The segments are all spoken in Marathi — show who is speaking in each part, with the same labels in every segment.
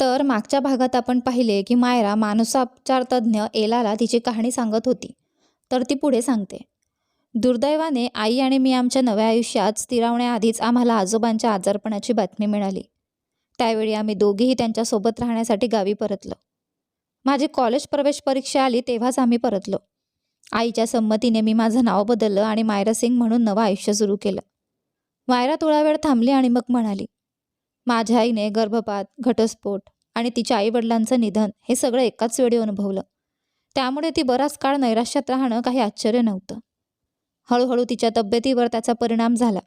Speaker 1: तर मागच्या भागात आपण पाहिले की मायरा मानसोपचार तज्ज्ञ एलाला तिची कहाणी सांगत होती. तर ती पुढे सांगते. दुर्दैवाने आई आणि मी आमच्या नव्या आयुष्यात स्थिरावण्याआधीच आम्हाला आजोबांच्या आजारपणाची बातमी मिळाली. त्यावेळी आम्ही दोघेही त्यांच्यासोबत राहण्यासाठी गावी परतलो. माझी कॉलेज प्रवेश परीक्षा आली तेव्हाच आम्ही परतलो. आईच्या संमतीने मी माझं नाव बदललं आणि मायरा सिंग म्हणून नवं आयुष्य सुरू केलं. मायरा थोडा वेळ थांबली आणि मग म्हणाली माझ्या आईने गर्भपात घटस्फोट आणि तिच्या आईवडिलांचं निधन हे सगळं एकाच वेळी अनुभवलं. त्यामुळे ती बराच काळ नैराश्यात राहणं काही आश्चर्य नव्हतं. हळूहळू तिच्या तब्येतीवर त्याचा परिणाम झाला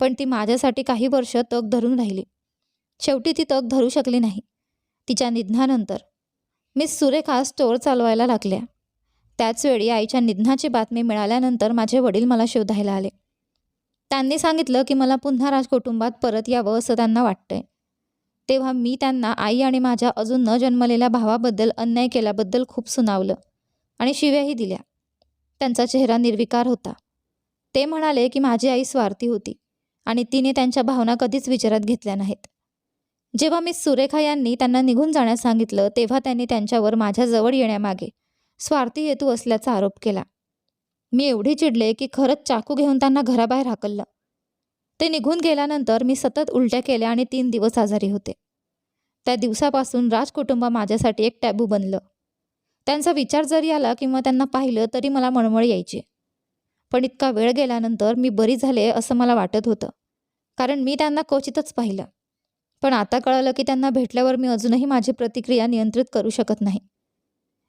Speaker 1: पण ती माझ्यासाठी काही वर्ष तग धरून राहिली. शेवटी ती तग धरू शकली नाही. तिच्या निधनानंतर मिस सुरेखा स्टोअर चालवायला लागल्या. त्याचवेळी आईच्या निधनाची बातमी मिळाल्यानंतर माझे वडील मला शोधायला आले. त्यांनी सांगितलं की मला पुन्हा राजकुटुंबात परत यावं असं त्यांना वाटतंय. तेव्हा मी त्यांना आई आणि माझ्या अजून न जन्मलेल्या भावाबद्दल अन्याय केल्याबद्दल खूप सुनावलं आणि शिव्याही दिल्या. त्यांचा चेहरा निर्विकार होता. ते म्हणाले की माझी आई स्वार्थी होती आणि तिने त्यांच्या भावना कधीच विचारात घेतल्या नाहीत. जेव्हा मी सुरेखा यांनी त्यांना निघून जाण्यास सांगितलं तेव्हा त्यांनी त्यांच्यावर माझ्याजवळ येण्यामागे स्वार्थी हेतू असल्याचा आरोप केला. मी एवढी चिडले की खरंच चाकू घेऊन त्यांना घराबाहेर हाकललं. ते निघून गेल्यानंतर मी सतत उलट्या केल्या आणि तीन दिवस आजारी होते. त्या दिवसापासून राजकुटुंब माझ्यासाठी एक टॅबू बनलं. त्यांचा विचार जरी आला किंवा त्यांना पाहिलं तरी मला मळमळ यायची. पण इतका वेळ गेल्यानंतर मी बरी झाले असं मला वाटत होतं. कारण मी त्यांना क्वचितच पाहिलं. पण आता कळलं की त्यांना भेटल्यावर मी अजूनही माझी प्रतिक्रिया नियंत्रित करू शकत नाही.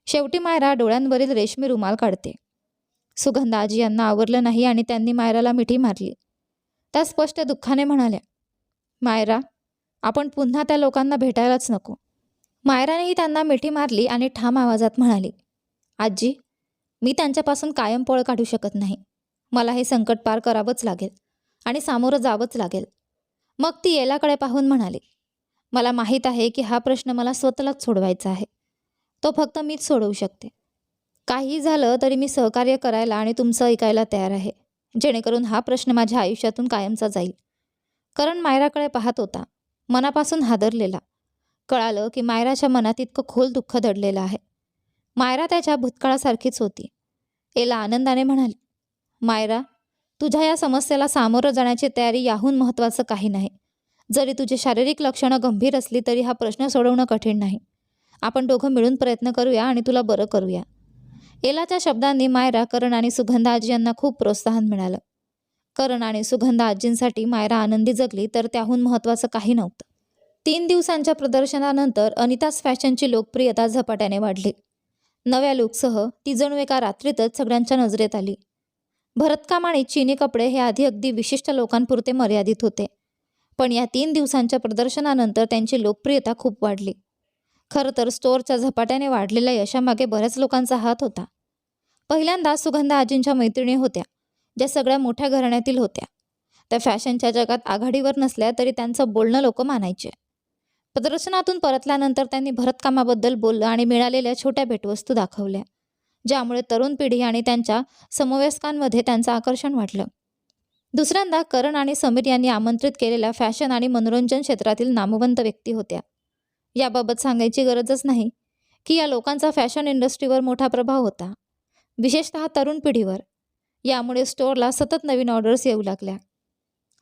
Speaker 1: शेवटी मायरा डोळ्यांवरील रेशमी रुमाल काढते. सुगंध आजी यांना आवरलं नाही आणि त्यांनी मायराला मिठी मारली. त्या स्पष्ट दुःखाने म्हणाल्या मायरा आपण पुन्हा त्या लोकांना भेटायलाच नको. मायरानेही त्यांना मिठी मारली आणि ठाम आवाजात म्हणाली आजी मी त्यांच्यापासून कायम पळ काढू शकत नाही. मला हे संकट पार करावंच लागेल आणि सामोरं जावंच लागेल. मग ती येलाकडे पाहून म्हणाली मला माहीत आहे की हा प्रश्न मला स्वतःलाच सोडवायचा आहे. तो फक्त मीच सोडवू शकते. काही झालं तरी मी सहकार्य करायला आणि तुमचं ऐकायला तयार आहे. जेणेकरून हा प्रश्न माझ्या आयुष्यातून कायमचा जाईल. करण मायराकडे पाहत होता. मनापासून हादरलेला. कळालं की मायराच्या मनात इतकं खोल दुःख दडलेलं आहे. मायरा त्याच्या भूतकाळासारखीच होती. एला आनंदाने म्हणाली मायरा तुझ्या या समस्येला सामोरं जाण्याची तयारी याहून महत्त्वाचं काही नाही. जरी तुझी शारीरिक लक्षणं गंभीर असली तरी हा प्रश्न सोडवणं कठीण नाही. आपण दोघं मिळून प्रयत्न करूया आणि तुला बरं करूया. एलाच्या शब्दांनी मायरा करण आणि सुगंधा आजी यांना खूप प्रोत्साहन मिळालं. करण आणि सुगंधा आजींसाठी मायरा आनंदी जगली तर त्याहून महत्त्वाचं काही नव्हतं. तीन दिवसांच्या प्रदर्शनानंतर अनितास फॅशनची लोकप्रियता झपाट्याने वाढली. नव्या लुकसह ती जणू एका रात्रीतच सगळ्यांच्या नजरेत आली. भरतकाम आणि चिनी कपडे हे आधी अगदी विशिष्ट लोकांपुरते मर्यादित होते. पण या तीन दिवसांच्या प्रदर्शनानंतर त्यांची लोकप्रियता खूप वाढली. खरं तर स्टोअरच्या झपाट्याने वाढलेल्या यशामागे बऱ्याच लोकांचा हात होता. पहिल्यांदा सुगंधा आजींच्या मैत्रिणी होत्या ज्या सगळ्या मोठ्या घराण्यातील होत्या. त्या फॅशनच्या जगात आघाडीवर नसल्या तरी त्यांचं बोलणं लोक मानायचे. प्रदर्शनातून परतल्यानंतर त्यांनी भरतकामाबद्दल बोललं आणि मिळालेल्या छोट्या भेटवस्तू दाखवल्या ज्यामुळे तरुण पिढी आणि त्यांच्या समवयस्कांमध्ये त्यांचं आकर्षण वाढलं. दुसऱ्यांदा करण आणि समीर यांनी आमंत्रित केलेल्या फॅशन आणि मनोरंजन क्षेत्रातील नामवंत व्यक्ती होत्या. याबाबत सांगायची गरजच नाही की या लोकांचा फॅशन इंडस्ट्रीवर मोठा प्रभाव होता विशेषतः तरुण पिढीवर. यामुळे स्टोअरला सतत नवीन ऑर्डर्स येऊ लागल्या.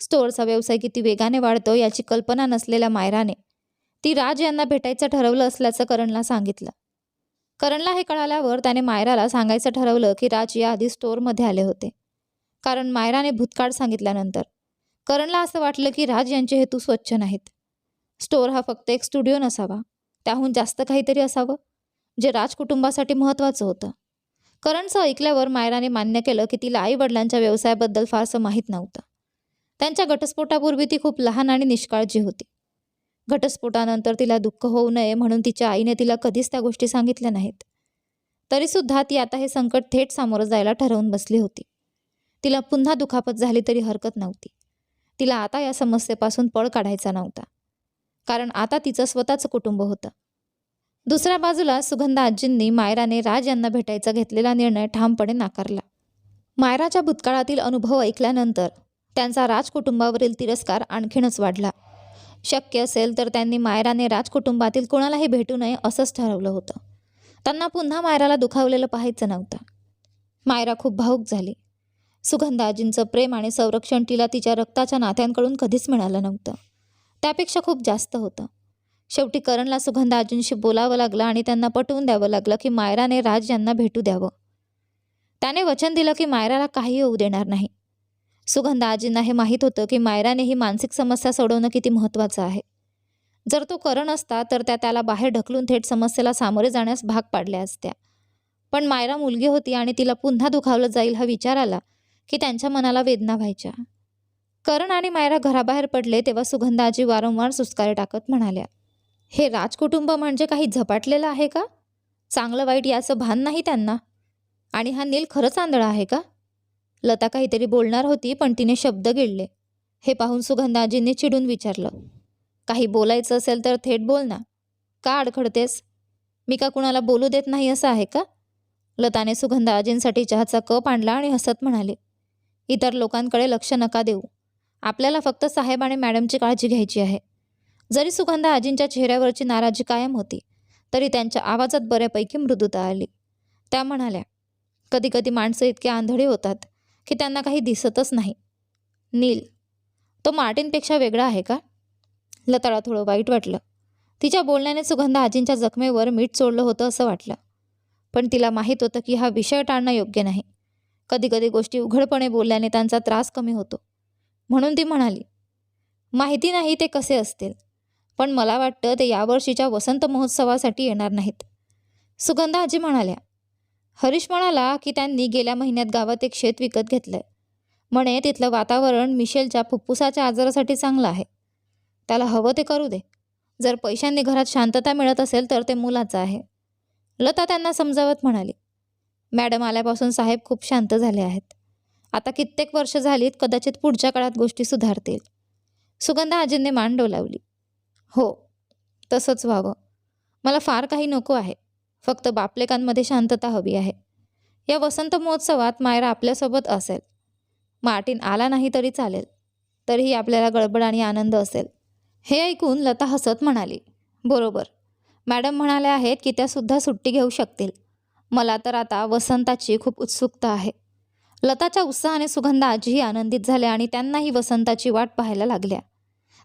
Speaker 1: स्टोअरचा व्यवसाय किती वेगाने वाढतो याची कल्पना नसलेल्या मायराने ती राज यांना भेटायचं ठरवलं असल्याचं करणला सांगितलं. करणला हे कळाल्यावर त्याने मायराला सांगायचं ठरवलं की राज याआधी स्टोअरमध्ये आले होते. कारण मायराने भूतकाळ सांगितल्यानंतर करणला असं वाटलं की राज यांचे हेतू स्वच्छ नाहीत. स्टोअर हा फक्त एक स्टुडिओ नसावा. त्याहून जास्त काहीतरी असावं जे राज कुटुंबासाठी महत्त्वाचं होतं. करणचं ऐकल्यावर मायराने मान्य केलं की तिला आई वडिलांच्या व्यवसायाबद्दल फारसं माहीत नव्हतं. त्यांच्या घटस्फोटापूर्वी ती खूप लहान आणि निष्काळजी होती. घटस्फोटानंतर तिला दुःख होऊ नये म्हणून तिच्या आईने तिला कधीच त्या गोष्टी सांगितल्या नाहीत. तरीसुद्धा ती आता हे संकट थेट सामोरं जायला ठरवून बसली होती. तिला पुन्हा दुखापत झाली तरी हरकत नव्हती. तिला आता या समस्येपासून पळ काढायचा नव्हता. कारण आता तिचं स्वतःचं कुटुंब होतं. दुसऱ्या बाजूला सुगंधा आजींनी मायराने राज यांना भेटायचा घेतलेला निर्णय ठामपणे नाकारला. मायराच्या भूतकाळातील अनुभव ऐकल्यानंतर त्यांचा राज कुटुंबावरील तिरस्कार आणखीनच वाढला. शक्य असेल तर त्यांनी मायराने राजकुटुंबातील कोणालाही भेटू नये असंच ठरवलं होतं. त्यांना पुन्हा मायराला दुखावलेलं पाहायचं नव्हतं. मायरा खूप भावूक झाली. सुगंधाजींचं प्रेम आणि संरक्षण तिला तिच्या रक्ताच्या नात्यांकडून कधीच मिळालं नव्हतं. त्यापेक्षा खूप जास्त होतं. शेवटी करणला सुगंधाजींशी बोलावं लागलं आणि त्यांना पटवून द्यावं लागलं की मायराने राज यांना भेटू द्यावं. त्याने वचन दिलं की मायराला काही होऊ देणार नाही. सुगंधा आजींना हे माहीत होतं की मायराने ही मानसिक समस्या सोडवणं किती महत्त्वाचं आहे. जर तो करण असता तर त्या त्याला बाहेर ढकलून थेट समस्येला सामोरे जाण्यास भाग पाडल्या असत्या. पण मायरा मुलगी होती आणि तिला पुन्हा दुखावलं जाईल हा विचार आला की त्यांच्या मनाला वेदना व्हायच्या. करण आणि मायरा घराबाहेर पडले तेव्हा सुगंधाजी वारंवार सुस्कारे टाकत म्हणाल्या हे राजकुटुंब म्हणजे काही झपाटलेलं आहे का? चांगलं वाईट याचं भान नाही त्यांना. आणि हा नील खरंच आंधळा आहे का? लता काहीतरी बोलणार होती पण तिने शब्द गिळले. हे पाहून सुगंधाजींनी चिडून विचारलं काही बोलायचं असेल तर थेट बोल ना. का अडखडतेस? मी का कुणाला बोलू देत नाही असं आहे का? लताने सुगंधाजींसाठी चहाचा कप आणला आणि हसत म्हणाले इतर लोकांकडे लक्ष नका देऊ. आपल्याला फक्त साहेब आणि मॅडमची काळजी घ्यायची आहे. जरी सुगंधा आजींच्या चेहऱ्यावरची नाराजी कायम होती तरी त्यांच्या आवाजात बऱ्यापैकी मृदुता आली. त्या म्हणाल्या कधी कधी माणसं इतके आंधळी होतात की त्यांना काही दिसतच नाही. नील तो मार्टिनपेक्षा वेगळा आहे का? लताळा थोडं वाईट वाटलं. तिच्या बोलण्याने सुगंधा आजींच्या जखमेवर मीठ चोडलं होतं असं वाटलं. पण तिला माहीत होतं की हा विषय टाळणं योग्य नाही. कधी कधी गोष्टी उघडपणे बोलल्याने त्यांचा त्रास कमी होतो. म्हणून ती म्हणाली माहिती नाही ते कसे असतील पण मला वाटतं ते यावर्षीच्या वसंत महोत्सवासाठी येणार नाहीत. सुगंधा आजी म्हणाल्या हरीश म्हणाला की त्यांनी गेल्या महिन्यात गावात एक शेत विकत घेतलंय. म्हणे तिथलं वातावरण मिशेलच्या फुफ्फुसाच्या आजारासाठी चांगलं आहे. त्याला हवं ते करू दे. जर पैशांनी घरात शांतता मिळत असेल तर ते मुलाचं आहे. लता त्यांना समजावत म्हणाली मॅडम आल्यापासून साहेब खूप शांत झाले आहेत. आता कित्येक वर्ष झालीत कदाचित पुढच्या काळात गोष्टी सुधारतील. सुगंधा आजींनी मान डोलावली. हो तसंच व्हावं. मला फार काही नको आहे. फक्त बापलेकांमध्ये शांतता हवी आहे. या वसंत महोत्सवात मायरा आपल्यासोबत असेल. मार्टिन आला नाही तरी चालेल. तरीही आपल्याला गडबड आणि आनंद असेल. हे ऐकून लता हसत म्हणाली. बरोबर. मॅडम म्हणाल्या आहेत की त्यासुद्धा सुट्टी घेऊ शकतील. मला तर आता वसंताची खूप उत्सुकता आहे. लताच्या उत्साहाने सुगंधा आजीही आनंदित झाल्या आणि त्यांनाही वसंताची वाट पाहायला लागल्या.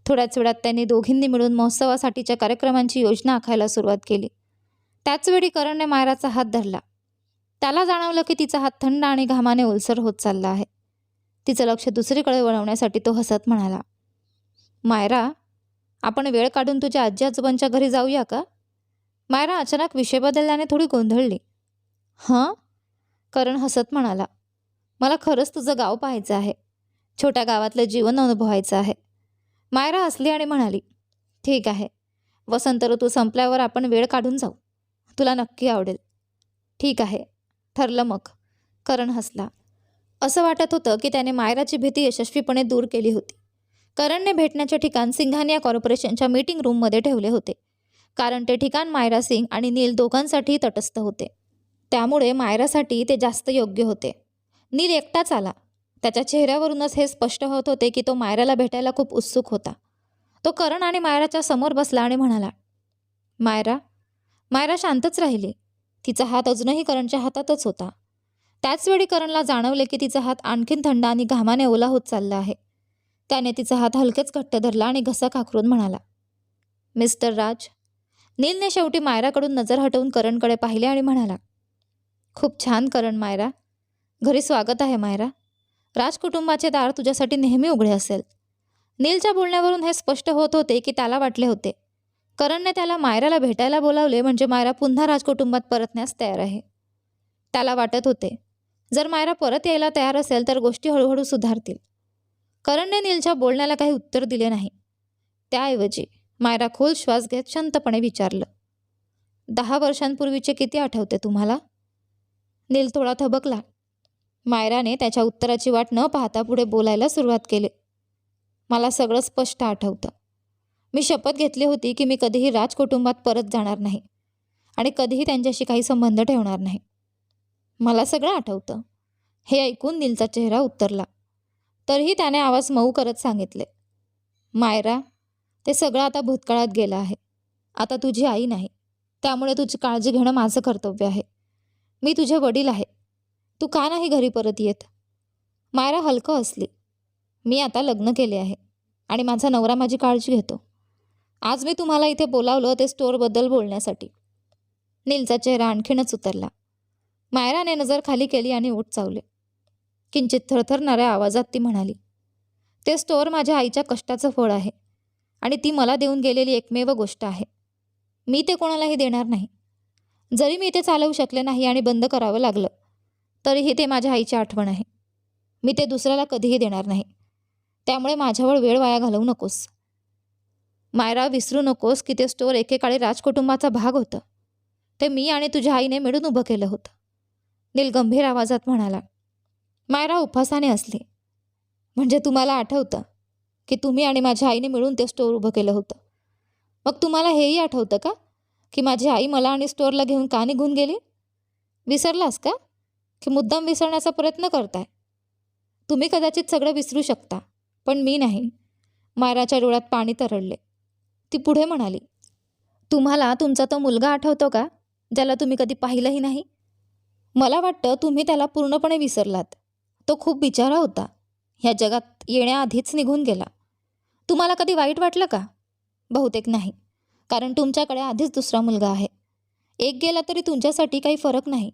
Speaker 1: थोड्याच वेळात त्यांनी दोघींनी मिळून महोत्सवासाठीच्या कार्यक्रमांची योजना आखायला सुरुवात केली. त्याचवेळी करणने मायराचा हात धरला. त्याला जाणवलं की तिचा हात थंड आणि घामाने ओलसर होत चालला आहे. तिचं लक्ष दुसरीकडे वळवण्यासाठी तो हसत म्हणाला मायरा आपण वेळ काढून तुझ्या आजी आजोबांच्या घरी जाऊया का? मायरा अचानक विषय बदलल्याने थोडी गोंधळली. हां? करण हसत म्हणाला मला खरंच तुझं गाव पाहायचं आहे. छोट्या गावातलं जीवन अनुभवायचं आहे. मायरा हसली आणि म्हणाली ठीक आहे. वसंत ऋतू संपल्यावर आपण वेळ काढून जाऊ. तुला नक्की आवडेल. ठीक आहे. ठरलं मग. करण हसला. असं वाटत होतं की त्याने मायराची भीती यशस्वीपणे दूर केली होती. करणने भेटण्याचे ठिकाण सिंघानिया कॉर्पोरेशनच्या मीटिंग रूममध्ये ठेवले होते. कारण ते ठिकाण मायरा सिंग आणि नील दोघांसाठी तटस्थ होते. त्यामुळे मायरासाठी ते जास्त योग्य होते. नील एकटाच आला. त्याच्या चेहऱ्यावरूनच हे स्पष्ट होत होते की तो मायराला भेटायला खूप उत्सुक होता. तो करण आणि मायराच्या समोर बसला आणि म्हणाला मायरा मायरा शांतच राहिली. तिचा हात अजूनही करणच्या हातातच होता. त्याचवेळी करणला जाणवले की तिचा हात आणखीन थंड आणि घामाने ओला होत चालला आहे. त्याने तिचा हात हलकेच घट्ट धरला आणि घसा खाकरून म्हणाला मिस्टर राज. नीलने शेवटी मायराकडून नजर हटवून करणकडे पाहिले आणि म्हणाला खूप छान करण मायरा. घरी स्वागत आहे मायरा. राजकुटुंबाचे दार तुझ्यासाठी नेहमी उघडे असेल. नीलच्या बोलण्यावरून हे स्पष्ट होत होते की त्याला वाटले होते. करणने त्याला मायराला भेटायला बोलावले म्हणजे मायरा पुन्हा राजकुटुंबात परतण्यास तयार आहे. त्याला वाटत होते जर मायरा परत यायला तयार असेल तर गोष्टी हळूहळू सुधारतील. करणने नीलच्या बोलण्याला काही उत्तर दिले नाही. त्याऐवजी मायरा खोल श्वास घेत शांतपणे विचारलं दहा वर्षांपूर्वीचे किती आठवते तुम्हाला? नील थोडा थबकला. मायराने त्याच्या उत्तराची वाट न पाहता पुढे बोलायला सुरुवात केली. मला सगळं स्पष्ट आठवतं. मी शपथ घेतली होती की मी कधीही राजकुटुंबात परत जाणार नाही आणि कधीही त्यांच्याशी काही संबंध ठेवणार नाही. मला सगळं आठवतं. हे ऐकून नीलचा चेहरा उत्तरला. तरीही त्याने आवाज मऊ करत सांगितले. मायरा ते सगळं आता भूतकाळात गेलं आहे. आता तुझी आई नाही. त्यामुळे तुझी काळजी घेणं माझं कर्तव्य आहे. मी तुझे वडील आहे. तू का नाही घरी परत येत? मायरा हलकं असली मी आता लग्न केले आहे आणि माझा नवरा माझी काळजी घेतो. आज मी तुम्हाला इथे बोलावलं ते स्टोअरबद्दल बोलण्यासाठी. नीलचा चेहरा आणखीनच उतरला. मायराने नजर खाली केली आणि ओठ चावले. किंचित थरथरणाऱ्या आवाजात ती म्हणाली ते स्टोअर माझ्या आईच्या कष्टाचं फळ आहे आणि ती मला देऊन गेलेली एकमेव गोष्ट आहे. मी ते कोणालाही देणार नाही. जरी मी ते चालवू शकले नाही आणि बंद करावं लागलं तरीही ते माझ्या आईची आठवण आहे. मी ते दुसऱ्याला कधीही देणार नाही. त्यामुळे माझ्यावर वेळ वाया घालवू नकोस. मायरा विसरू नकोस की ते स्टोअर एकेकाळी राजकुटुंबाचा भाग होतं. ते मी आणि तुझ्या आईने मिळून उभं केलं होतं. नील गंभीर आवाजात म्हणाला मायरा उपासाने असली. म्हणजे तुम्हाला आठवतं की तुम्ही आणि माझ्या आईने मिळून ते स्टोअर उभं केलं होतं. मग तुम्हाला हेही आठवतं का की माझी आई मला आणि स्टोअरला घेऊन का निघून गेली? विसरलास का? की मुद्दाम विसरण्याचा प्रयत्न करताय. तुम्ही कदाचित सगळं विसरू शकता पण मी नाही. मायराच्या डोळ्यात पाणी तरळले. ती पुढे म्हणाली तुम्हाला तुमचा तो मुलगा आठवतो का ज्याला तुम्ही कधी पाहिलंही नाही? मला वाटतं तुम्ही त्याला पूर्णपणे विसरलात. तो खूप बिचारा होता. ह्या जगात येण्याआधीच निघून गेला. तुम्हाला कधी वाईट वाटलं का? बहुतेक नाही. कारण तुमच्याकडे आधीच दुसरा मुलगा आहे. एक गेला तरी तुमच्यासाठी काही फरक नाही.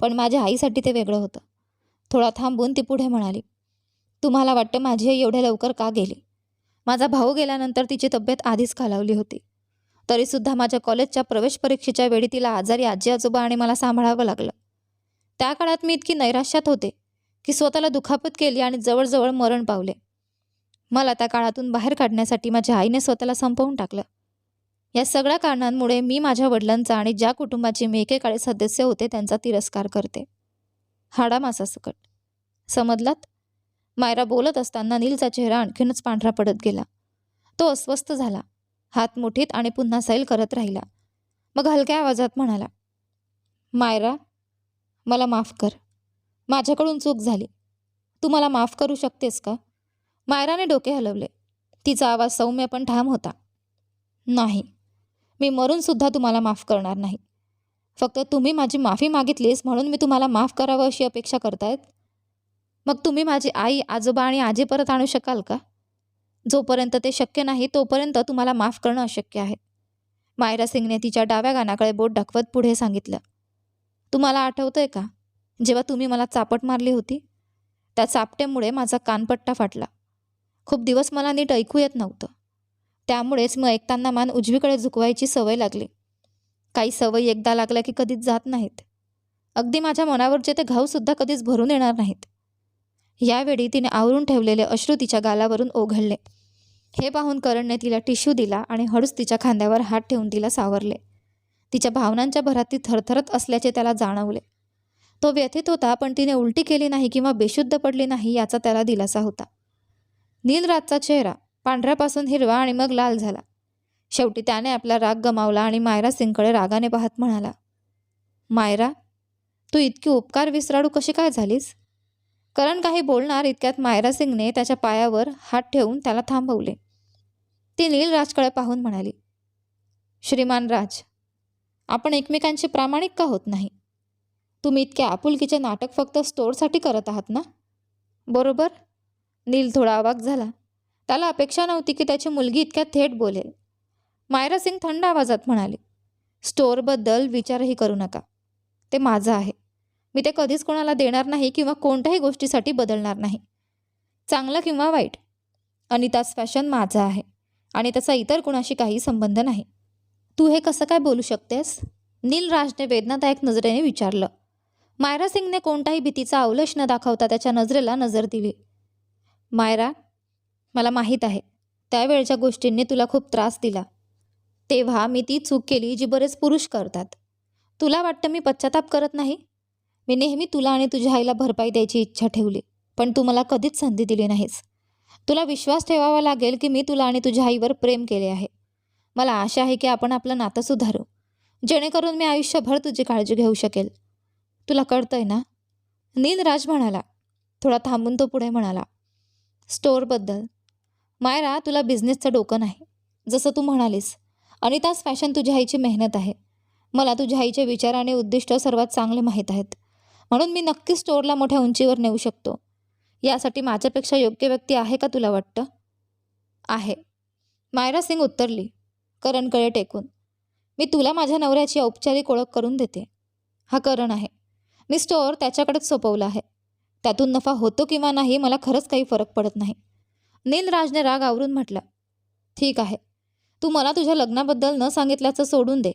Speaker 1: पण माझ्या आईसाठी ते वेगळं होतं. थोडा थांबून ती पुढे म्हणाली तुम्हाला वाटतं माझी आई एवढ्या लवकर का गेली? माझा भाऊ गेल्यानंतर तिची तब्येत आधीच खालावली होती. तरीसुद्धा माझ्या कॉलेजच्या प्रवेश परीक्षेच्या वेळी तिला आजारी आजी आजोबा आणि मला सांभाळावं लागलं. त्या काळात मी इतकी नैराश्यात होते की स्वतःला दुखापत केली आणि जवळजवळ मरण पावले. मला त्या काळातून बाहेर काढण्यासाठी माझ्या आईने स्वतःला संपवून टाकलं. या सगळ्या कारणांमुळे मी माझ्या वडिलांचा आणि ज्या कुटुंबाचे मी एकेकाळी सदस्य होते त्यांचा तिरस्कार करते. हाडामासासकट समजलात? मायरा बोलत असताना नीलचा चेहरा आणखीनच पांढरा पडत गेला. तो अस्वस्थ झाला. हात मुठीत आणि पुन्हा सैल करत राहिला. मग हलक्या आवाजात म्हणाला मायरा मला माफ कर. माझ्याकडून चूक झाली. तू मला माफ करू शकतेस का? मायराने डोके हलवले. तिचा आवाज सौम्य पण ठाम होता. नाही. मी मरूनसुद्धा तुम्हाला माफ करणार नाही. फक्त तुम्ही माझी माफी मागितलीस म्हणून मी तुम्हाला माफ करावं अशी अपेक्षा करतायत. मग तुम्ही माझी आई आजोबा आणि आजी परत आणू शकाल का? जोपर्यंत ते शक्य नाही तोपर्यंत तुम्हाला माफ करणं अशक्य आहे. मायरा सिंगने तिच्या डाव्या गानाकडे बोट दाखवत पुढे सांगितलं. तुम्हाला आठवतंय का? जेव्हा तुम्ही मला चापट मारली होती त्या चापट्यामुळे माझा कानपट्टा फाटला. खूप दिवस मला नीट ऐकू येत नव्हतं. त्यामुळेच मग ऐकताना मान उजवीकडे झुकवायची सवय लागली. काही सवयी एकदा लागल्या की कधीच जात नाहीत. अगदी माझ्या मनावरचे ते घावसुद्धा कधीच भरून येणार नाहीत. यावेळी तिने आवरून ठेवलेले अश्रू तिच्या गालावरून ओघळले. हे पाहून करणने तिला टिश्यू दिला आणि हळूच तिच्या खांद्यावर हात ठेवून तिला सावरले. तिच्या भावनांच्या भरात ती थरथरत असल्याचे त्याला जाणवले. तो व्यथित होता पण तिने उलटी केली नाही किंवा बेशुद्ध पडली नाही याचा त्याला दिलासा होता. नीलराजचा चेहरा पांढऱ्यापासून हिरवा आणि मग लाल झाला. शेवटी त्याने आपला राग गमावला आणि मायरा सिंगकडे रागाने पाहत म्हणाला मायरा तू इतकी उपकार विसराडू कशी काय झालीस? करण काही बोलणार इतक्यात मायरा सिंगने त्याच्या पायावर हात ठेवून त्याला थांबवले. ती नील राजकडे पाहून म्हणाली श्रीमान राज आपण एकमेकांशी प्रामाणिक का होत नाही? तुम्ही इतके आपुलकीचे नाटक फक्त स्टोरसाठी करत आहात ना? बरोबर? नील थोडा अवाक झाला. त्याला अपेक्षा नव्हती की त्याची मुलगी इतक्या थेट बोलेल. मायरा सिंग थंड आवाजात म्हणाली स्टोअरबद्दल विचारही करू नका. ते माझं आहे. मी ते कधीच कोणाला देणार नाही किंवा कोणत्याही गोष्टीसाठी बदलणार नाही. चांगलं किंवा वाईट अनिताच फॅशन माझं आहे आणि त्याचा इतर कुणाशी काही संबंध नाही. तू हे कसं काय बोलू शकतेस? नील राजने वेदनादायक नजरेने विचारलं. मायरा सिंगने कोणताही भीतीचा अवलश न दाखवता त्याच्या नजरेला नजर दिली. मायरा मला माहीत आहे. त्यावेळच्या गोष्टींनी तुला खूप त्रास दिला. तेव्हा मी ती चूक केली जी बरेच पुरुष करतात. तुला वाटतं मी पश्चाताप करत नाही? मी नेहमी तुला आणि तुझ्या आईला भरपाई द्यायची इच्छा ठेवली पण तू मला कधीच संधी दिली नाहीस. तुला विश्वास ठेवावा लागेल की मी तुला आणि तुझ्या आईवर प्रेम केले आहे. मला आशा आहे की आपण आपलं नातं सुधारू. जेणेकरून मी आयुष्यभर तुझी काळजी घेऊ शकेल. तुला कळतंय ना? नीलराज म्हणाला. थोडा थांबून तो पुढे म्हणाला. स्टोअरबद्दल. मायरा तुला बिझनेसचं डोकं नाही जसं तू म्हणालीस. अनिताच फॅशन तुझ्या आईची मेहनत आहे. मला तुझ्या आईचे विचार आणि उद्दिष्ट सर्वात चांगले माहीत आहेत. म्हणून मी नक्कीच स्टोअरला मोठ्या उंचीवर नेऊ शकतो. यासाठी माझ्यापेक्षा योग्य व्यक्ती आहे का तुला वाटतं? आहे. मायरा सिंग उत्तरली. करणकडे टेकून. मी तुला माझ्या नवऱ्याची औपचारिक ओळख करून देते. हा करण आहे. मी स्टोअर त्याच्याकडेच सोपवलं आहे. त्यातून नफा होतो किंवा नाही मला खरंच काही फरक पडत नाही. नेनराजने राग आवरून म्हटलं ठीक आहे. तू मला तुझ्या लग्नाबद्दल न सांगितल्याचं सोडून दे.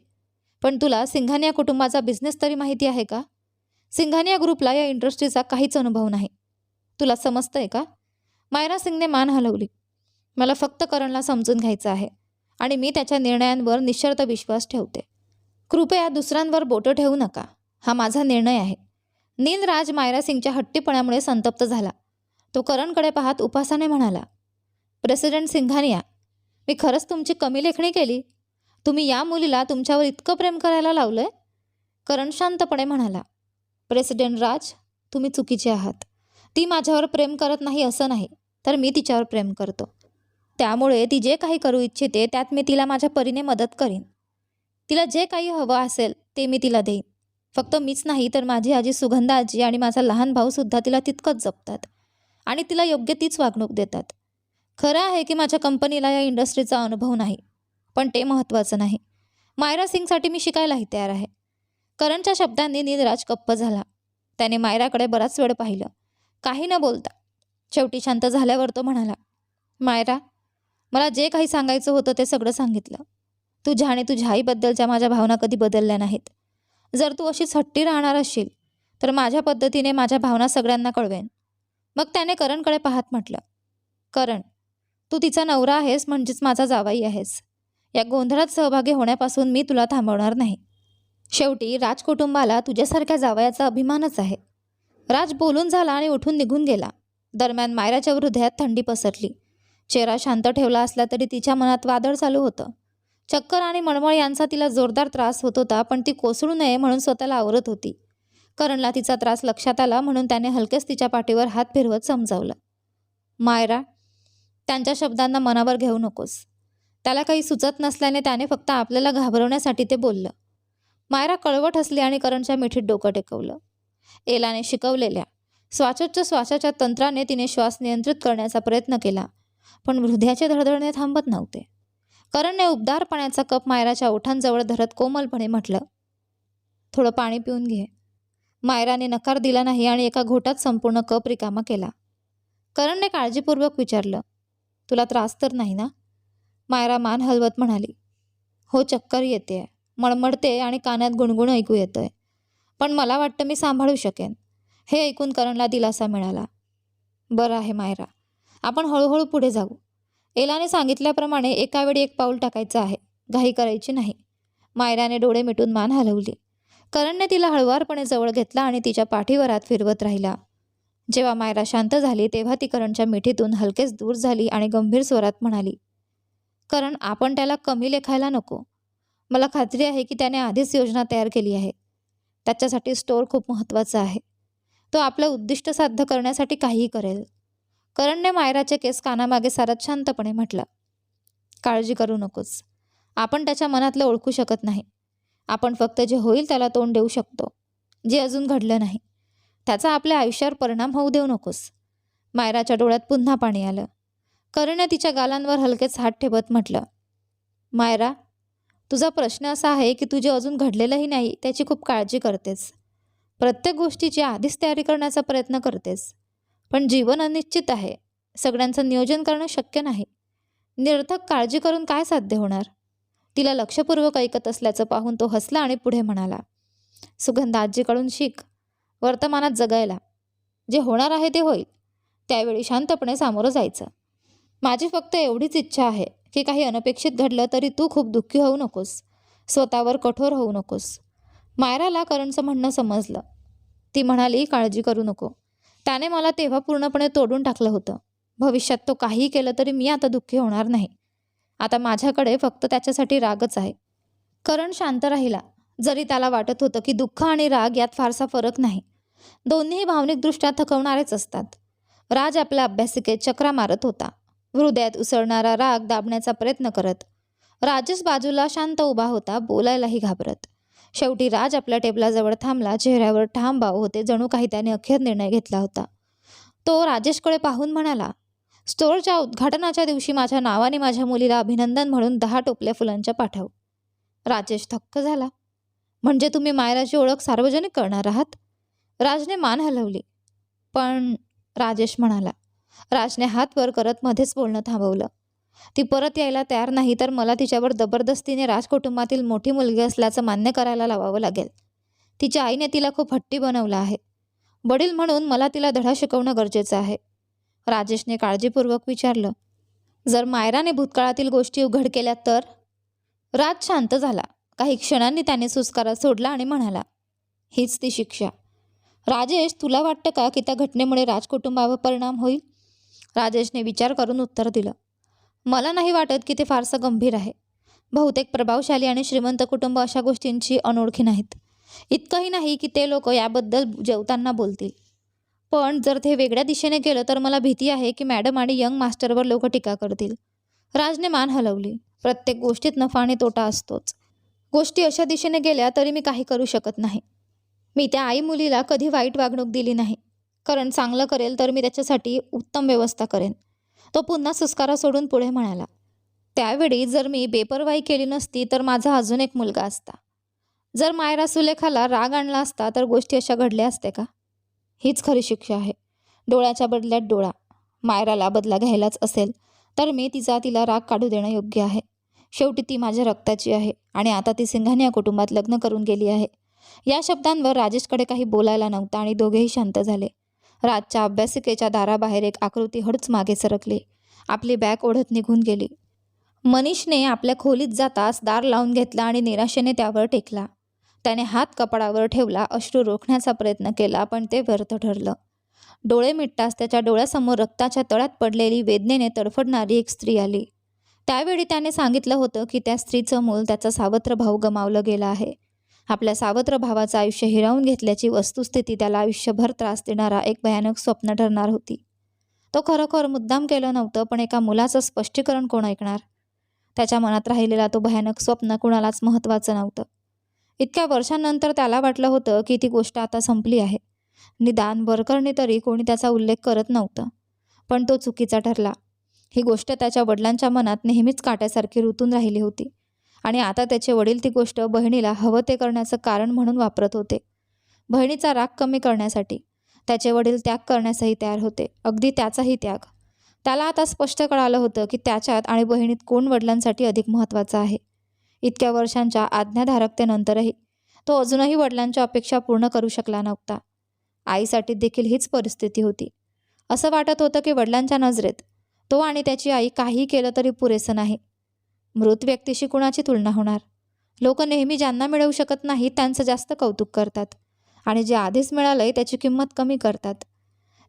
Speaker 1: पण तुला सिंघानिया कुटुंबाचा बिझनेस तरी माहिती आहे का? सिंघानिया ग्रुपला या इंडस्ट्रीचा काहीच अनुभव नाही. तुला समजतंय का? मायरा सिंगने मान हलवली. मला फक्त करणला समजून घ्यायचं आहे आणि मी त्याच्या निर्णयांवर निशर्त विश्वास ठेवते. कृपया दुसऱ्यांवर बोटं ठेवू नका. हा माझा निर्णय आहे. नीलराज मायरा सिंगच्या हट्टीपणामुळे संतप्त झाला. तो करणकडे पाहत उपासाने म्हणाला प्रेसिडेंट सिंघानिया मी खरंच तुमची कमी लेखणी केली? तुम्ही या मुलीला तुमच्यावर इतकं प्रेम करायला लावलं आहे करण शांतपणे म्हणाला प्रेसिडेंट राज तुम्ही चुकीचे आहात. ती माझ्यावर प्रेम करत नाही असं नाही तर मी तिच्यावर प्रेम करतो. त्यामुळे ती जे काही करू इच्छिते त्यात मी तिला माझ्या परीने मदत करीन. तिला जे काही हवं असेल ते मी तिला देईन. फक्त मीच नाही तर माझी आजी सुगंधा आजी आणि माझा लहान भाऊसुद्धा तिला तितकंच जपतात. आणि तिला योग्य तीच वागणूक देतात. खरं आहे की माझ्या कंपनीला या इंडस्ट्रीचा अनुभव नाही पण ते महत्त्वाचं नाही. मायरा सिंगसाठी मी शिकायलाही तयार आहे. करणच्या शब्दांनी नीलराज कप्प झाला. त्याने मायराकडे बराच वेळ पाहिलं. काही न बोलता शेवटी शांत झाल्यावर तो म्हणाला मायरा मला जे काही सांगायचं होतं ते सगळं सांगितलं. तुझ्या आणि तुझ्या आईबद्दलच्या माझ्या भावना कधी बदलल्या नाहीत. जर तू अशीच हट्टी राहणार असशील तर माझ्या पद्धतीने माझ्या भावना सगळ्यांना कळवेन. मग त्याने करणकडे पाहत म्हटलं करण तू तिचा नवरा आहेस म्हणजेच माझा जावाई आहेस. या गोंधळात सहभागी होण्यापासून मी तुला थांबवणार नाही. शेवटी राजकुटुंबाला तुझ्यासारख्या जावयाचा अभिमानच आहे. राज बोलून झाला आणि उठून निघून गेला. दरम्यान मायराच्या हृदयात थंडी पसरली. चेहरा शांत ठेवला असला तरी तिच्या मनात वादळ चालू होतं. चक्कर आणि मळमळ यांचा तिला जोरदार त्रास होत होता पण ती कोसळू नये म्हणून स्वतःला आवरत होती. करणला तिचा त्रास लक्षात आला म्हणून त्याने हलकेच तिच्या पाठीवर हात फिरवत समजावलं. मायरा त्यांच्या शब्दांना मनावर घेऊ नकोस. त्याला काही सुचत नसल्याने त्याने फक्त आपल्याला घाबरवण्यासाठी ते बोललं. मायरा कळवट हसली आणि करणच्या मिठीत डोकं टेकवलं. एलाने शिकवलेल्या श्वासोच्छ्वासाच्या तंत्राने तिने श्वास नियंत्रित करण्याचा प्रयत्न केला पण हृदयाचे धडधडणे थांबत नव्हते. करणने उबदार पाण्याचा कप मायराच्या ओठांजवळ धरत कोमलपणे म्हटलं थोडं पाणी पिऊन घे. मायराने नकार दिला नाही आणि एका घोटात संपूर्ण कप रिकामा केला. करणने काळजीपूर्वक विचारलं तुला त्रास तर नाही ना? मायरा मान हलवत म्हणाली. हो चक्कर येते मळमळते आणि कानात गुणगुण ऐकू येतंय. पण मला वाटतं मी सांभाळू शकेन. हे ऐकून करणला दिलासा मिळाला. बरं आहे मायरा. आपण हळूहळू पुढे जाऊ. एलाने सांगितल्याप्रमाणे एका वेळी एक पाऊल टाकायचं आहे. घाई करायची नाही. मायराने डोळे मिटून मान हलवली. करणने तिला हळवारपणे जवळ घेतला आणि तिच्या पाठीवरात फिरवत राहिला. जेव्हा मायरा शांत झाली तेव्हा ती करणच्या मिठीतून हलकेच दूर झाली आणि गंभीर स्वरात म्हणाली करण आपण त्याला कमी लेखायला नको. मला खात्री आहे की त्याने आधीच योजना तयार केली आहे. त्याच्यासाठी स्टोअर खूप महत्त्वाचा आहे. तो आपलं उद्दिष्ट साध्य करण्यासाठी काहीही करेल. करणने मायराचे केस कानामागे सारत शांतपणे म्हटलं काळजी करू नकोस. आपण त्याच्या मनातलं ओळखू शकत नाही. आपण फक्त जे होईल त्याला तोंड देऊ शकतो. जे अजून घडलं नाही. त्याचा आपल्या आयुष्यावर परिणाम होऊ देऊ नकोस. मायराच्या डोळ्यात पुन्हा पाणी आलं. करणं तिच्या गालांवर हलकेच हात ठेवत म्हटलं मायरा तुझा प्रश्न असा आहे की तुझे अजून घडलेलंही नाही त्याची खूप काळजी करतेस. प्रत्येक गोष्टीची आधीच तयारी करण्याचा प्रयत्न करतेस. पण जीवन अनिश्चित आहे. सगळ्यांचं नियोजन करणं शक्य नाही. निरर्थक काळजी करून काय साध्य होणार? तिला लक्षपूर्वक ऐकत असल्याचं पाहून तो हसला आणि पुढे म्हणाला सुगंध आजीकडून शिक. वर्तमानात जगायला. जे होणार आहे ते होईल. त्यावेळी शांतपणे सामोरं जायचं. माझी फक्त एवढीच इच्छा आहे की काही अनपेक्षित घडलं तरी तू खूप दुःखी होऊ नकोस. स्वतःवर कठोर होऊ नकोस. मायराला करणचं म्हणणं समजलं. ती म्हणाली काळजी करू नको. त्याने मला तेव्हा पूर्णपणे तोडून टाकलं होतं. भविष्यात तो काहीही केलं तरी मी आता दुःखी होणार नाही. आता माझ्याकडे फक्त त्याच्यासाठी रागच आहे. करण शांत राहिला. जरी त्याला वाटत होतं की दुःख आणि राग यात फारसा फरक नाही. दोन्हीही भावनिकदृष्ट्या थकवणारेच असतात. राज आपल्या अभ्यासिकेत चक्रा मारत होता. हृदयात उसळणारा राग दाबण्याचा प्रयत्न करत. राजच बाजूला शांत उभा होता बोलायलाही घाबरत. शेवटी राज आपल्या टेबलाजवळ थांबला चेहऱ्यावर ठाम भाव होते जणू काही त्याने अखेर निर्णय घेतला होता. तो राजेशकडे पाहून म्हणाला स्टोअरच्या उद्घाटनाच्या दिवशी माझ्या नावाने माझ्या मुलीला अभिनंदन म्हणून दहा टोपल्या फुलांच्या पाठव. राजेश थक्क झाला. म्हणजे तुम्ही मायराची ओळख सार्वजनिक करणार आहात? राजने मान हलवली. पण राजेश म्हणाला राजने हात वर करत मध्येच बोलणं थांबवलं. ती परत यायला तयार नाही तर मला तिच्यावर जबरदस्तीने राजकुटुंबातील मोठी मुलगी असल्याचं मान्य करायला लावावं लागेल. तिच्या आईने तिला खूप हट्टी बनवलं आहे. वडील म्हणून मला तिला धडा शिकवणं गरजेचं आहे. राजेशने काळजीपूर्वक विचारलं जर मायराने भूतकाळातील गोष्टी उघड केल्या तर? राज शांत झाला. काही क्षणांनी त्याने सुस्कारा सोडला आणि म्हणाला हीच ती शिक्षा. राजेश तुला वाटतं का की त्या घटनेमुळे राजकुटुंबावर परिणाम होईल? राजेशने विचार करून उत्तर दिलं. मला नाही वाटत की ते फारसं गंभीर आहे. बहुतेक प्रभावशाली आणि श्रीमंत कुटुंब अशा गोष्टींची अनोळखी नाहीत. इतकंही नाही की ते लोक याबद्दल जेवताना बोलतील. पण जर ते वेगळ्या दिशेने गेलं तर मला भीती आहे की मॅडम आणि यंग मास्टरवर लोक टीका करतील. राजने मान हलवली. प्रत्येक गोष्टीत नफा आणि तोटा असतोच. गोष्टी अशा दिशेने गेल्या तरी मी काही करू शकत नाही. मी त्या आई मुलीला कधी वाईट वागणूक दिली नाही. कारण चांगलं करेल तर मी त्याच्यासाठी उत्तम व्यवस्था करेन. तो पुन्हा सुस्कारा सोडून पुढे म्हणाला त्यावेळी जर मी बेपरवाई केली नसती तर माझा अजून एक मुलगा असता. जर मायरा सुलेखाला राग आणला असता तर गोष्टी अशा घडल्या असते का? हीच खरी शिक्षा आहे. डोळ्याच्या बदल्यात डोळा. मायराला बदला घ्यायलाच असेल तर मी तिचा तिला राग काढू देणं योग्य आहे. शेवटी ती माझ्या रक्ताची आहे आणि आता ती सिंघानिया कुटुंबात लग्न करून गेली आहे. या शब्दांवर राजेशकडे काही बोलायला नव्हतं आणि दोघेही शांत झाले. राजच्या अभ्यासिकेच्या दाराबाहेर एक आकृती हडच मागे सरकली. आपली बॅग ओढत निघून गेली. मनीषने आपल्या खोलीत जाताच दार लावून घेतला आणि निराशेने त्यावर टेकला. त्याने हात कपाडावर ठेवला अश्रू रोखण्याचा प्रयत्न केला पण ते व्यर्थ ठरलं. डोळे मिटताच त्याच्या डोळ्यासमोर रक्ताच्या तळ्यात पडलेली वेदनेने तडफडणारी एक स्त्री आली. त्यावेळी त्याने सांगितलं होतं की त्या स्त्रीचं मूल त्याचा सावत्र भाऊ गमावलं गेला आहे. आपल्या सावत्र भावाचं आयुष्य हिरावून घेतल्याची वस्तुस्थिती त्याला आयुष्यभर त्रास देणारा एक भयानक स्वप्न ठरणार होती. तो खरोखर मुद्दाम केलं नव्हतं पण एका मुलाचं स्पष्टीकरण कोण ऐकणार? त्याच्या मनात राहिलेला तो भयानक स्वप्न कुणालाच महत्त्वाचं नव्हतं. इतक्या वर्षांनंतर त्याला वाटलं होतं की ती गोष्ट आता संपली आहे. निदान वरकरणी तरी कोणी त्याचा उल्लेख करत नव्हतं. पण तो चुकीचा ठरला. ही गोष्ट त्याच्या वडिलांच्या मनात नेहमीच काट्यासारखी रुतून राहिली होती. आणि आता त्याचे वडील ती गोष्ट बहिणीला हवं ते करण्याचं कारण म्हणून वापरत होते. बहिणीचा राग कमी करण्यासाठी त्याचे वडील त्याग करण्यासही तयार होते. अगदी त्याचाही त्याग. त्याला आता स्पष्ट कळालं होतं की त्याच्यात आणि बहिणीत कोण वडिलांसाठी अधिक महत्त्वाचं आहे. इतक्या वर्षांच्या आज्ञाधारकतेनंतरही तो अजूनही वडिलांच्या अपेक्षा पूर्ण करू शकला नव्हता. आईसाठी देखील हीच परिस्थिती होती. असं वाटत होतं की वडिलांच्या नजरेत तो आणि त्याची आई काही केलं तरी पुरेसं नाही. मृत व्यक्तीशी कुणाची तुलना होणार? लोक नेहमी ज्यांना मिळवू शकत नाही त्यांचं जास्त कौतुक करतात. आणि जे आधीच मिळालंय त्याची किंमत कमी करतात.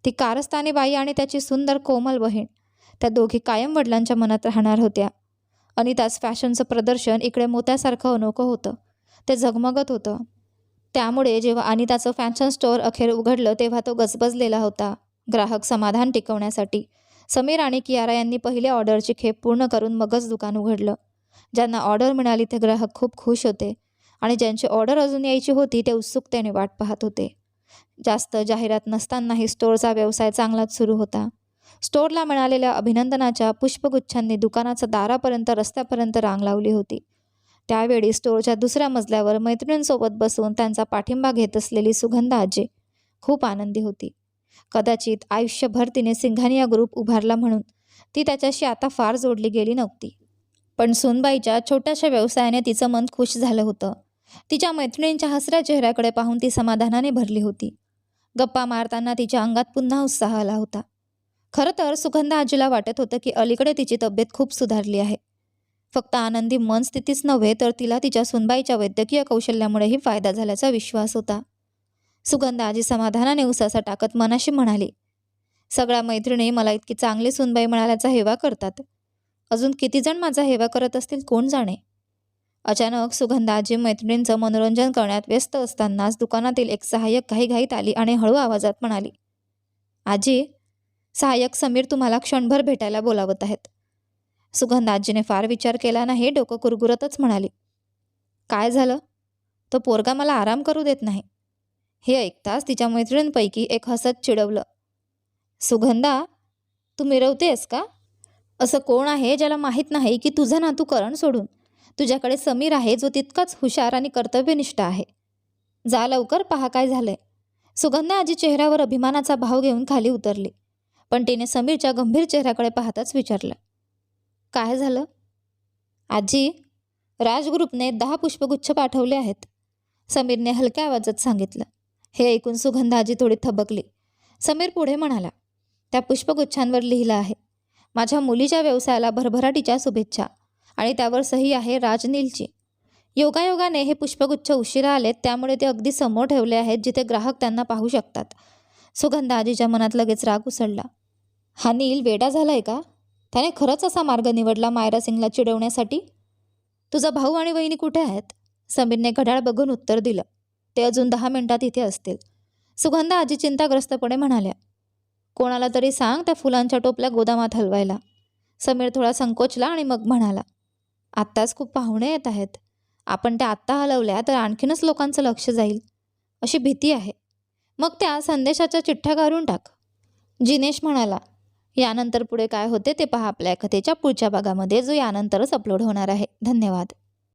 Speaker 1: ती कारस्थानी बाई आणि त्याची सुंदर कोमल बहीण. त्या दोघी कायम वडिलांच्या मनात राहणार होत्या. अनिताच फॅशनचं प्रदर्शन इकडे मोत्यासारखं अनोखं होतं. ते झगमगत होतं. त्यामुळे जेव्हा अनिताचं फॅशन स्टोअर अखेर उघडलं तेव्हा तो गजबजलेला होता. ग्राहक समाधान टिकवण्यासाठी. समीर आणि कियारा यांनी पहिल्या ऑर्डरची खेप पूर्ण करून मगच दुकान उघडलं. ज्यांना ऑर्डर मिळाली ते ग्राहक खूप खुश होते आणि ज्यांची ऑर्डर अजून यायची होती ते उत्सुकतेने वाट पाहत होते. जास्त जाहिरात नसतानाही स्टोअरचा व्यवसाय चांगलाच सुरू होता. स्टोअरला मिळालेल्या अभिनंदनाच्या पुष्पगुच्छांनी दुकानाच्या दारापर्यंत रस्त्यापर्यंत रांग लावली होती. त्यावेळी स्टोअरच्या दुसऱ्या मजल्यावर मैत्रिणींसोबत बसून त्यांचा पाठिंबा घेत असलेली सुगंधा आजी खूप आनंदी होती. कदाचित आयुष्यभर तिने सिंघानिया ग्रुप उभारला म्हणून. ती त्याच्याशी आता फार जोडली गेली नव्हती. पण सुनबाईच्या छोट्याशा व्यवसायाने तिचं मन खुश झालं होतं. तिच्या मैत्रिणींच्या हसऱ्या चेहऱ्याकडे पाहून ती समाधानाने भरली होती. गप्पा मारताना तिच्या अंगात पुन्हा उत्साह आला होता. खरं तर सुगंधा आजीला वाटत होतं की अलीकडे तिची तब्येत खूप सुधारली आहे. फक्त आनंदी मन स्थितीच नव्हे तर तिला तिच्या सुनबाईच्या वैद्यकीय कौशल्यामुळेही फायदा झाल्याचा विश्वास होता. सुगंधा आजी समाधानाने उसासा टाकत मनाशी म्हणाली सगळ्या मैत्रिणी मला इतकी चांगली सुनबाई मिळाल्याचा हेवा करतात. अजून किती जण माझा हेवा करत असतील कोण जाणे? अचानक सुगंधा आजी मैत्रिणींचं मनोरंजन करण्यात व्यस्त असतानाच दुकानातील एक सहाय्यक घाईघाईत आली आणि हळू आवाजात म्हणाली आजी सहाय्यक समीर तुम्हाला क्षणभर भेटायला बोलावत आहेत. सुगंधा आजीने फार विचार केला नाही डोकं कुरगुरतच म्हणाली काय झालं? तो पोरगा मला आराम करू देत नाही. हे ऐकताच तिच्या मैत्रिणींपैकी एक हसत चिडवलं. सुगंधा तू मिरवतेस का? असं कोण आहे ज्याला माहीत नाही की तुझा नातू करण सोडून? तुझ्याकडे समीर आहे जो तितकाच हुशार आणि कर्तव्यनिष्ठ आहे. जा लवकर पहा काय झालंय. सुगंधा आजी चेहऱ्यावर अभिमानाचा भाव घेऊन खाली उतरली पण तिने समीरच्या गंभीर चेहऱ्याकडे पाहताच विचारलं काय झालं? आजी राजग्रुपने दहा पुष्पगुच्छ पाठवले आहेत. समीरने हलक्या आवाजात सांगितलं हे ऐकून सुगंधा आजी थोडी थबकली. समीर पुढे म्हणाला त्या पुष्पगुच्छांवर लिहिलं आहे. माझ्या मुलीच्या व्यवसायाला भरभराटीच्या शुभेच्छा आणि त्यावर सही आहे राजनीलची. योगायोगाने हे पुष्पगुच्छ उशिरा आलेत त्यामुळे ते अगदी समोर ठेवले आहेत जिथे ग्राहक त्यांना पाहू शकतात. सुगंधा आजीच्या मनात लगेच राग उसळला. हा नील वेडा झालाय का? त्याने खरंच असा मार्ग निवडला मायरा सिंगला चिडवण्यासाठी? तुझा भाऊ आणि वहिनी कुठे आहेत? समीरने घड्याळ बघून उत्तर दिलं. ते अजून दहा मिनिटात इथे असतील. सुगंधा आजी चिंताग्रस्तपणे म्हणाल्या कोणाला तरी सांग त्या फुलांच्या टोपल्या गोदामात हलवायला. समीर थोडा संकोचला आणि मग म्हणाला आत्ताच खूप पाहुणे येत आहेत. आपण त्या आत्ता हलवल्या तर आणखीनच लोकांचं लक्ष जाईल. अशी भीती आहे. मग त्या संदेशाच्या चिठ्ठ्या घालून टाक. जिनेश म्हणाला यानंतर पुढे काय होते ते पहा आपल्या कथेच्या पुढच्या भागामध्ये जो यानंतरच अपलोड होणार आहे. धन्यवाद.